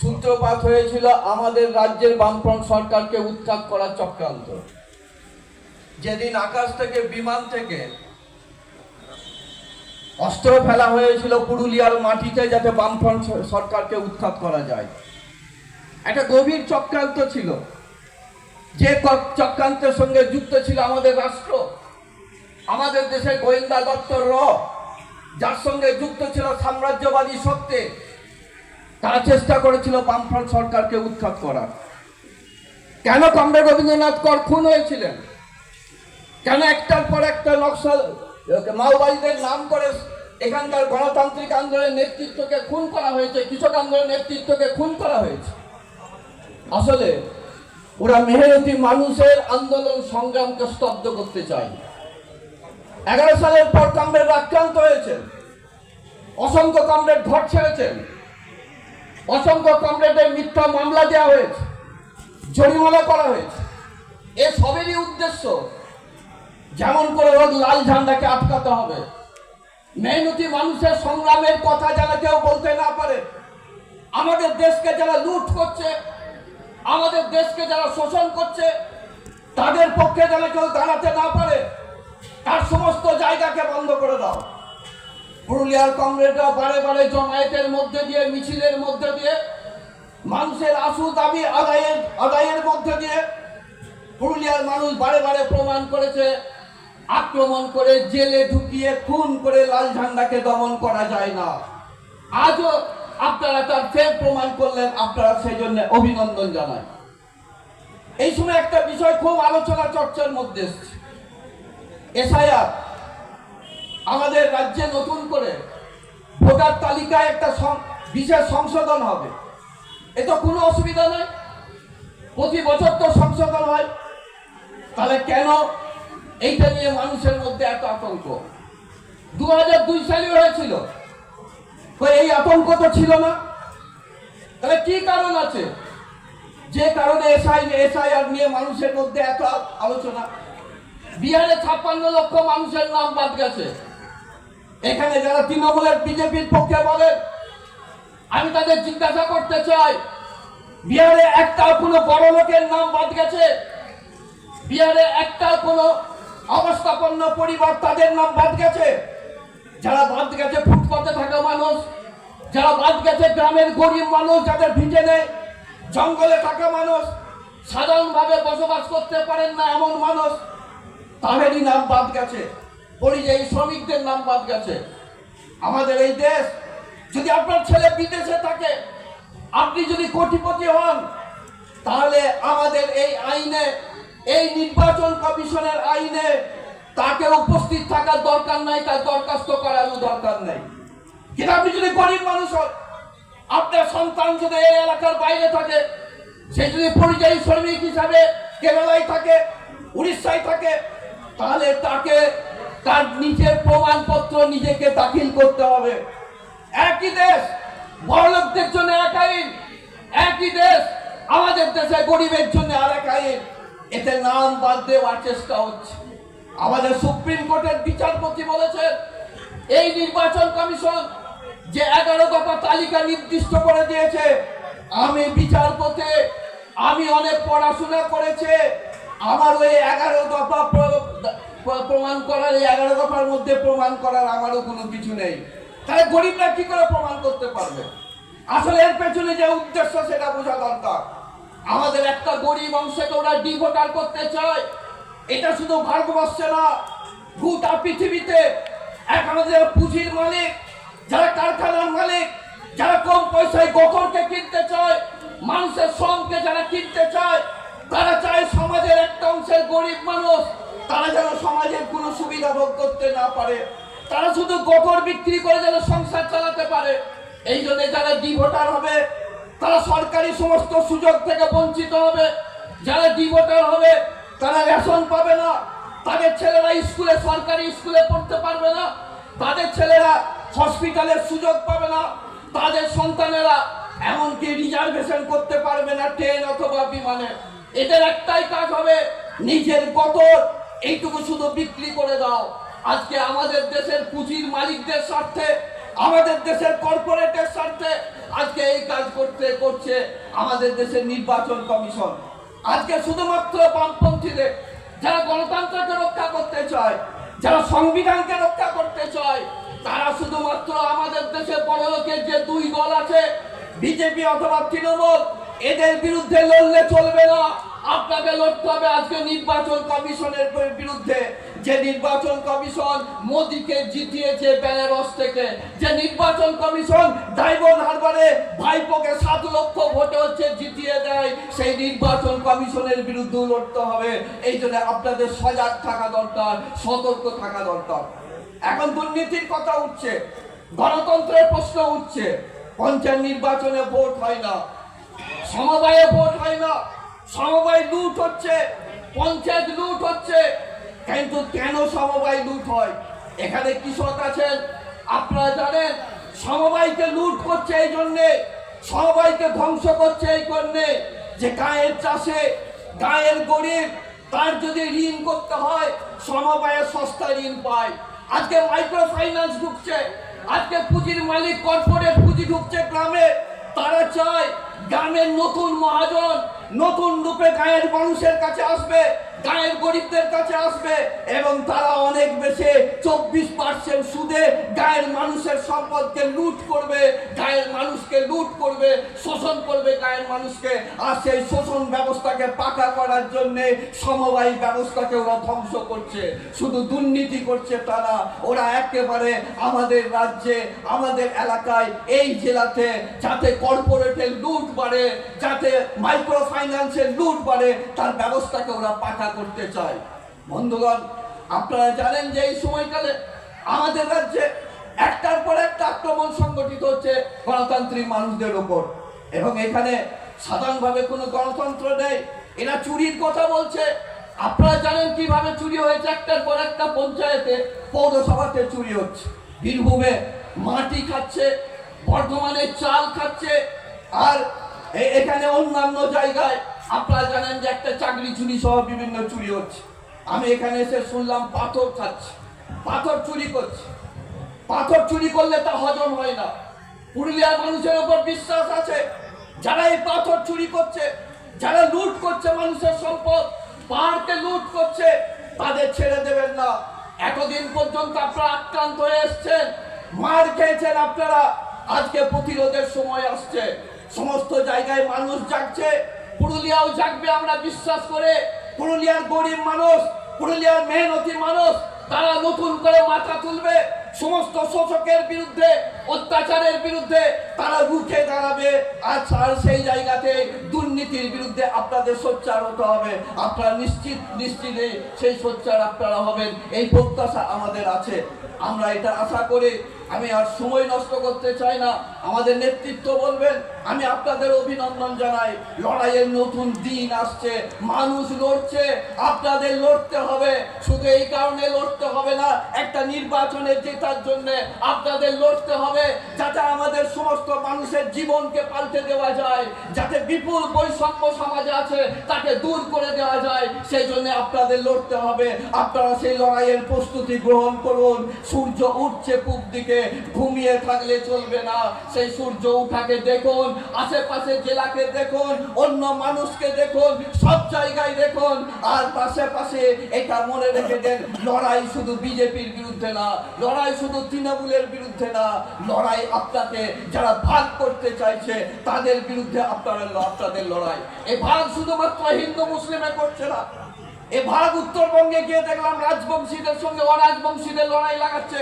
সূত্রপাত হয়েছিল আমাদের রাজ্যের বামফ্রন্ট সরকারকে উৎখাত করার চক্রান্ত। যেদিন আকাশ থেকে বিমান থেকে অস্ত্র ফেলা হয়েছিল পুরুলিয়ার মাটিতে যাতে বামফ্রন্ট সরকারকে উৎখাত করা যায়। একটা গভীর চক্রান্ত ছিল। যে চক্রান্তের সঙ্গে যুক্ত ছিল আমাদের রাষ্ট্র। আমাদের দেশের গোয়েন্দা দপ্তর র, যার সঙ্গে যুক্ত ছিল সাম্রাজ্যবাদী শক্তি। তারা চেষ্টা করেছিল বামফ্রন্ট সরকারকে উৎখাত করার। কেন কমরেড রবীন্দ্রনাথ কর খুন হয়েছিলেন? কেন একটার পর একটা নকশাল মাওবাদীদের নাম করে এখানকার গণতান্ত্রিক আন্দোলনের নেতৃত্বকে খুন করা হয়েছে, কৃষক আন্দোলনের নেতৃত্বকে খুন করা হয়েছে? আসলে ওরা মেহনতি মানুষের আন্দোলন সংগ্রামকে স্তব্ধ করতে চায়। এগারো সালের পর কামরেড আক্রান্ত হয়েছেন অসংখ্য কামরেড ঘর ছেড়েছেন। অসংখ্য কমরেডের মিথ্যা মামলা দেওয়া হয়েছে, জরিমানা করা হয়েছে। এ সবেরই উদ্দেশ্য যেমন করে হোক লাল ঝান্ডাকে আটকাতে হবে। মেহনতি মানুষের সংগ্রামের কথা যেন কেউ বলতে না পারে। আমাদের দেশকে যারা লুট করছে, আমাদের দেশকে যারা শোষণ করছে, তাদের পক্ষে যেন কেউ দাঁড়াতে না পারে, তার সমস্ত জায়গাকে বন্ধ করে দাও। পুরুলিয়ার কংগ্রেসরা বারে বারে জমায়েতের মধ্যে দিয়ে, মিছিলের মধ্যে দিয়ে, মানুষের আশু দাবি আদায়ের আদায়ের মধ্যে দিয়ে পুরুলিয়ার মানুষ বারে বারে প্রমাণ করেছে, আক্রমণ করে জেলে ঢুকিয়ে খুন করে লাল ঝান্ডাকে দমন করা যায় না। আজও আপনারা তার ফের প্রমাণ করলেন, আপনারা সেই জন্য অভিনন্দন জানাই। এই সময় একটা বিষয় খুব আলোচনা চর্চার মধ্যে এসছে। এসআইআর আমাদের রাজ্যে নতুন করে ভোটার তালিকায় একটা বিশেষ সংশোধন হবে। এ তো কোনো অসুবিধা নেই প্রতি বছর তো সংশোধন হয়। তাহলে কেন এইটা নিয়ে মানুষের মধ্যে এত আতঙ্ক? দু হাজার দুই সালে হয়েছিল। এই আতঙ্ক তো ছিল না। তাহলে কি কারণ আছে? যে কারণে এসআই এসআইআর নিয়ে মানুষের মধ্যে এত আলোচনা। বিহারে ছাপ্পান্ন লক্ষ মানুষের নাম বাদ গেছে। এখানে যারা তৃণমূলের বিজেপির পক্ষে বলেন, আমি তাদের জিজ্ঞাসা করতে চাই, বিহারে একটা কোনো বড় লোকের নাম বাদ গেছে? বিহারে একটা কোনো অবস্থাপন্ন পরিবার তাদের নাম বাদ গেছে? যারা বাদ গেছে ফুটপাতে থাকা মানুষ, যারা বাদ গেছে গ্রামের গরিব মানুষ যাদের ভিজে নেই, জঙ্গলে থাকা মানুষ, সাধারণভাবে বসবাস করতে পারেন না এমন মানুষ, তাদেরই নাম বাদ গেছে। পরিযায়ী শ্রমিকদের নাম বাদ গেছে। আমাদের এই দেশ যদি আপনার ছেলে বিদেশে থাকে, আপনি যদি কোটিপতি হন, তাহলে আমাদের এই আইনে, এই নির্বাচন কমিশনের আইনে তাকে উপস্থিত থাকার দরকার নাই, তার দরখাস্ত করারও দরকার নেই। কিন্তু আপনি যদি গরিব মানুষ হন, আপনার সন্তান যদি এই এলাকার বাইরে থাকে, সে যদি পরিযায়ী শ্রমিক হিসাবে কেরালায় থাকে, উড়িষ্যায় থাকে, তাহলে তাকে তার নিজের প্রমাণপত্র নিজেকে দাখিল করতে হবে। একই দেশ, বড়লোকদের জন্য এক আইন। একই দেশ, আমাদের দেশে গরিবের জন্য আর এক আইন। এতে নাম বাদ দেওয়ার চেষ্টা হচ্ছে। আমাদের সুপ্রিম কোর্টের বিচারপতি বলেছেন, এই নির্বাচন কমিশন যে এগারো দফা তালিকা নির্দিষ্ট করে দিয়েছে, আমি বিচারপতি, আমি অনেক পড়াশোনা করেছে, আমার ওই এগারো দফা প্রমাণ করার এই এগারো দফার মধ্যে প্রমাণ করার আমারও কোনো কিছু নেই। তাহলে গরিবরা কি করে প্রমাণ করতে পারবে? আসলে এর পেছনে যে উদ্দেশ্য, সেটা বোঝা দরকার। আমাদের একটা গরিব অংশকে ওরা ডিভোটার করতে চায়, এটা শুধু ভারতবর্ষে না, গোটা পৃথিবীতে। এক আমাদের পুঁজির মালিক, যারা কারখানার মালিক, যারা কম পয়সায় গোকরকে কিনতে চায়, মানুষের শ্রমকে যারা কিনতে চায়, তারা চায় সমাজের একটা অংশের গরিব মানুষ। তারা যেন সমাজের কোনো সুবিধা ভোগ করতে না পারে, তারা শুধু গোবর বিক্রি করে যেন সংসার চালাতে পারে, এই জন্য যারা ডিভোটার হবে, তারা সরকারি সমস্ত সুযোগ থেকে বঞ্চিত হবে, যারা ডিভোটার হবে, তারা রেশন পাবে না, তাদের ছেলেরা স্কুলে, সরকারি স্কুলে পড়তে পারবে না, তাদের ছেলেরা হসপিটালের সুযোগ পাবে না, তাদের সন্তানেরা এমনকি রিজার্ভেশন করতে পারবে না ট্রেন অথবা বিমানে। এদের একটাই কাজ হবে নিজের গতর এইটুকু শুধু বিক্রি করে দাও। আজকে আমাদের দেশের পুঁজির মালিকদের স্বার্থে, আমাদের দেশের কর্পোরেটের স্বার্থে আজকে এই কাজ করতে করছে আমাদের দেশের নির্বাচন কমিশন। আজকে শুধুমাত্র বামপন্থীদের, যারা গণতন্ত্রকে রক্ষা করতে চায়, যারা সংবিধানকে রক্ষা করতে চায়, তারা শুধুমাত্র আমাদের দেশে বড় লোকের যে দুই দল আছে, বিজেপি অথবা তৃণমূল, এদের বিরুদ্ধে লড়লে চলবে না। আপনাকে লড়তে হবে আজকে নির্বাচন কমিশনের বিরুদ্ধে। যে নির্বাচন কমিশন মোদীকে জিতিয়েছে বেনারস থেকে, যে নির্বাচন কমিশন ডায়মন্ড হারবারে ভাইপোকে সাত লক্ষ ভোটে হচ্ছে জিতিয়ে দেয়, সেই নির্বাচন কমিশনের বিরুদ্ধে লড়তে হবে। এই জন্য আপনাদের সজাগ থাকা দরকার, সতর্ক থাকা দরকার। এখন দুর্নীতির কথা উঠছে, গণতন্ত্রের প্রশ্ন উঠছে, পঞ্চায়েত নির্বাচনে ভোট হয় না, সমবায়ে ভোট হয় না। সমবায় লুট হচ্ছে, পঞ্চায়েত লুট হচ্ছে। কিন্তু কেন সমবায় লুট হয়? এখানে কৃষক আছেন, আপনারা জানেন, সমবায়কে লুট করছে এই জন্যে সবাইকে ধ্বংস করছে এই জন্যে যে গায়ের চাষে গায়ের গরিব, তার যদি ঋণ করতে হয়, সমবায়ে সস্তা ঋণ পায়। আজকে মাইক্রো ফাইন্যান্স ঢুকছে, আজকে পুঁজির মালিক কর্পোরেট পুঁজি ঢুকছে গ্রামে, তারা চায় গ্রামের নতুন মহাজন নতুন রূপে গায়ের মানুষের কাছে আসবে। গায়ের গরিবদের কাছে আসবে এবং তারা অনেক বেশি চব্বিশ পার্সেন্ট সুদে গায়ের মানুষের সম্পদকে লুট করবে, গায়ের মানুষকে লুট করবে, শোষণ করবে গায়ের মানুষকে। আর সেই শোষণ ব্যবস্থাকে পাকা করার জন্যে সমবায়ী ব্যবস্থাকে ওরা ধ্বংস করছে। শুধু দুর্নীতি করছে তারা। ওরা একেবারে আমাদের রাজ্যে, আমাদের এলাকায় এই জেলাতে যাতে কর্পোরেটের লুট বাড়ে, যাতে মাইক্রো ফাইন্যান্সের লুট বাড়ে, তার ব্যবস্থাকে ওরা পাকা করতে চাই। বন্ধুগণ, আপনারা জানেন যে এই সময়কালে আমাদের রাজ্যে একটার পর একটা আক্রমণ সংগঠিত হচ্ছে গণতান্ত্রিক মানুষদের ওপর। এবং এখানে সাধারণভাবে কোনো গণতন্ত্র নেই। এরা চুরির কথা বলছে। আপনারা জানেন কীভাবে চুরি হয়েছে? একটার পর একটা পঞ্চায়েতে, পৌরসভাতে চুরি হচ্ছে। বীরভূমে মাটি খাচ্ছে, বর্ধমানে চাল খাচ্ছে, আর এখানে অন্যান্য জায়গায় আপনারা জানেন যে একটা চাকরি চুরি সহ বিভিন্ন চুরি হচ্ছে। আমি এখানে এসে শুনলাম, পাথর খাচ্ছে, পাথর চুরি করছে। পাথর চুরি করলে তা হজম হয় না। পুরুলিয়ার মানুষের উপর বিশ্বাস আছে। যারা এই পাথর চুরি করছে, যারা লুট করছে মানুষের সম্পদ, পাহাড়কে লুট করছে, তাদের ছেড়ে দেবেন না। এতদিন পর্যন্ত আপনারা আক্রান্ত হয়ে এসছেন। মার খেয়েছেন আপনারা। আজকে প্রতিরোধের সময় আসছে। সমস্ত জায়গায় মানুষ জাগছে। পুরুলিয়াও জাগবে, আমরা বিশ্বাস করে। পুরুলিয়ার গরিব মানুষ, পুরুলিয়ার মেহনতি মানুষ, তারা নতুন করে মাথা তুলবে। সমস্ত শোষকের বিরুদ্ধে, অত্যাচারের বিরুদ্ধে তারা রুখে দাঁড়াবে। আর সেই জায়গাতে দুর্নীতির বিরুদ্ধে আপনাদের সোচ্চার হতে হবে। আপনারা নিশ্চিত, নিশ্চিতে সেই সোচ্চার আপনারা হবেন। এই প্রত্যাশা আমাদের আছে। আমরা এটা আশা করি। আমি আর সময় নষ্ট করতে চাই না। আমাদের নেতৃত্ব বলবেন, আমি আপনাদের অভিনন্দন জানাই। লড়াইয়ের নতুন দিন আসছে, মানুষ লড়ছে, আপনাদের লড়তে হবে। শুধু এই কারণে লড়তে হবে না, একটা নির্বাচনে জেতার জন্য আপনাদের লড়তে হবে, যাতে আমাদের সমস্ত মানুষের জীবনকে পাল্টে দেওয়া যায়, যাতে বিপুল বৈষম্য সমাজে আছে, তাকে দূর করে দেওয়া যায়। সেই জন্য আপনাদের লড়তে হবে। আপনারা সেই লড়াইয়ের প্রস্তুতি গ্রহণ করুন। সূর্য উঠছে পূব দিকে ঘুমিয়ে থাকলে চলবে না। সেই সূর্য উঠাকে দেখুন, আশেপাশে জেলাকে দেখুন, অন্য মানুষকে দেখুন, সব জায়গায় দেখুন, আর পাশাপাশি এটা মনে রেখে দেন, লড়াই শুধু বিজেপির বিরুদ্ধে না, লড়াই শুধু তৃণমূলের বিরুদ্ধে না, লড়াই আপনাকে যারা ভাগ করতে চাইছে, তাদের বিরুদ্ধে আপনারা আপনাদের লড়াই। এ ভাগ শুধুমাত্র হিন্দু মুসলিমে করছে না। এ ভাগ উত্তরবঙ্গে গিয়ে দেখলাম রাজবংশীদের সঙ্গে অরাজবংশীদের লড়াই লাগাচ্ছে।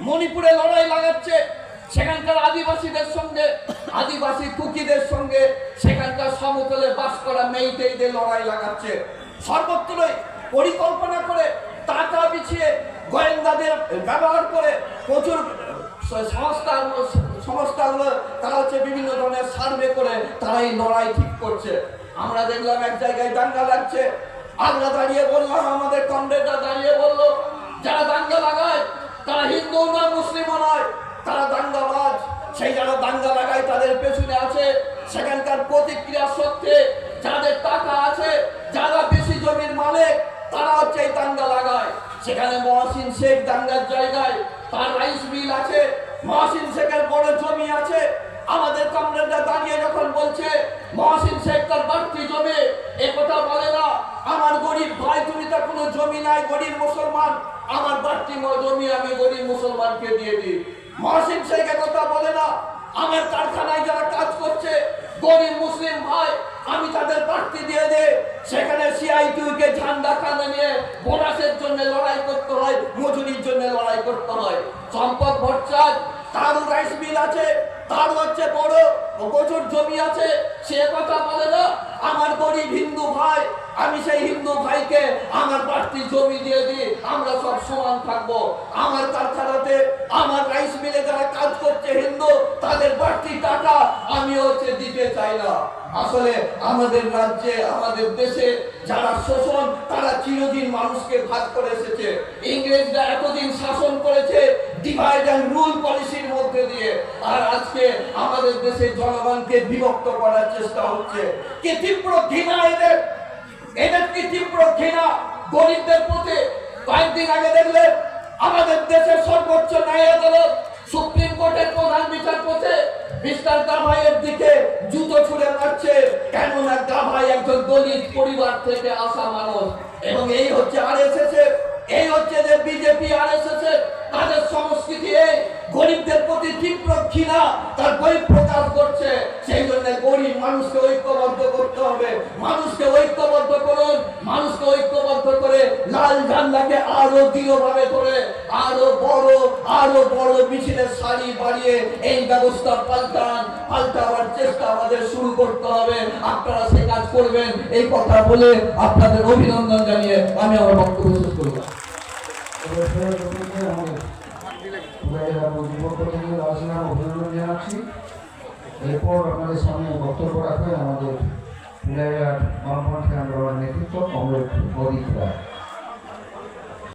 মণিপুরে লড়াই লাগাচ্ছে, সেখানকার আদিবাসীদের সঙ্গে, আদিবাসী কুকিদের সঙ্গে, সেখানকার সমতলে বাস করা মেইটেইদের লড়াই লাগাচ্ছে। সর্বত্রই পরিকল্পনা করে টাকা বিছিয়ে গোয়েন্দাদের ব্যবহার করে প্রচুর স- সংস্থা সংস্থাগুলো তারা হচ্ছে বিভিন্ন ধরনের সার্ভে করে তারা এই লড়াই ঠিক করছে। আমরা দেখলাম এক জায়গায় দাঙ্গা লাগছে। আমরা দাঁড়িয়ে বললাম, আমাদের কমরেডরা দাঁড়িয়ে বলল, যারা দাঙ্গা লাগায় তারা হিন্দু নয় মুসলিমও নয়, তারা দাঙ্গাবাজ। সেই যারা দাঙ্গা লাগায় তাদের পেছনে আছে সেখানকার প্রতিক্রিয়া সত্ত্বে যাদের টাকা আছে, যারা বেশি জমির মালিক তারা হচ্ছে এই দাঙ্গা লাগায়। সেখানে মহসিন শেখ দাঙ্গার জায়গায় তার রাইস মিল আছে, মহসিন শেখের বড় জমি আছে। আমাদের কমরেডরা দাঁড়িয়ে যখন বলছে, মহসিন শেখ তার বাড়তি জমি এ কথা বলে না। আমার গরিব ভাই, তুমি তার কোনো জমি নাই, গরিব মুসলমান আমার বাড়তি জমি আমি গরিব মুসলমানকে দিয়ে দিই। মহসিন শেখ এ কথা বলে না, আমার কারখানায় যারা কাজ করছে, গরিব মুসলিম ভাই, আমি তাদের বাড়তি দিয়ে দে সেখানে সিআইটিউ কে ঝান্ডা কাঁধে নিয়ে বোনাসের জন্য লড়াই করতে হয়, মজুরির জন্য লড়াই করতে হয়। সম্পদ ভট্টাচার্য তারও রাইস মিল আছে তার হচ্ছে বড়, প্রচুর জমি আছে। সে কথা বলে না, আমার গরিব হিন্দু ভাই আমি সেই হিন্দু ভাইকে আমার বাড়তি জমি দিয়ে দিই, আমরা সব সমান থাকব। আমার কারখানাতে আমার রাইস মিলে যারা কাজ করছে হিন্দু, তাদের বাড়তি টাকা আমি হচ্ছে দিতে চাই না। আসলে আমাদের রাজ্যে, আমাদের দেশে যারা শোষণ, তারা চিরদিন মানুষকে ভাগ করে এসেছে। ইংরেজরা এতদিন শাসন করেছে ডিভাইড অ্যান্ড রুল পলিসির মধ্যে দিয়ে। আর আজকে আমাদের দেশের জনগণকে বিভক্ত করার চেষ্টা হচ্ছে। কি তীব্র ঘৃণা এদের এদের কি তীব্র ঘৃণা গরিবদের প্রতি কয়েকদিন আগে দেখলেন, আমাদের দেশের সর্বোচ্চ ন্যায় আদালত সুপ্রিম কোর্টের প্রধান বিচারপতি মিস্টার গাভাইয়ের দিকে জুতো ছুড়ে মারছে। কেননা গাভাই একজন দলিত পরিবার থেকে আসা মানুষ এবং এই হচ্ছে আর এই দৃঢ়ভাবে ধরে আরও বড় আরও বড় মিছিলের সারি বাড়িয়ে এই ব্যবস্থা পাল্টান, পাল্টাবার চেষ্টা আমাদের শুরু করতে হবে। আপনারা সে কাজ করবেন। এই কথা বলে আপনাদের অভিনন্দন জানিয়ে আমি আমার বক্তব্য শেষ করব। আমাদের নেতৃত্ব কমরেড অদিত